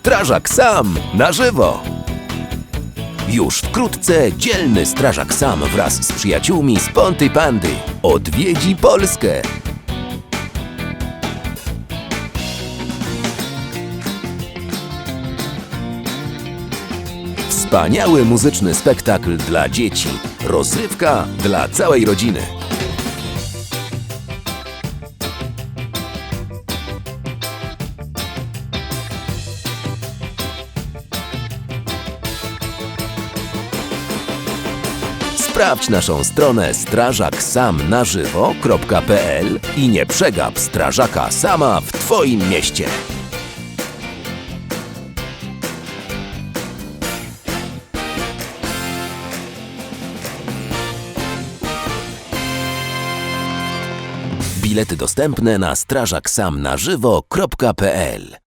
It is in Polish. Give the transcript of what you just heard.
Strażak sam na żywo. Już wkrótce dzielny strażak sam wraz z przyjaciółmi z Ponty Pandy odwiedzi Polskę. Wspaniały muzyczny spektakl dla dzieci. Rozrywka dla całej rodziny. Sprawdź naszą stronę strażaksamnażywo.pl i nie przegap strażaka sama w Twoim mieście. Bilety dostępne na strażaksamnażywo.pl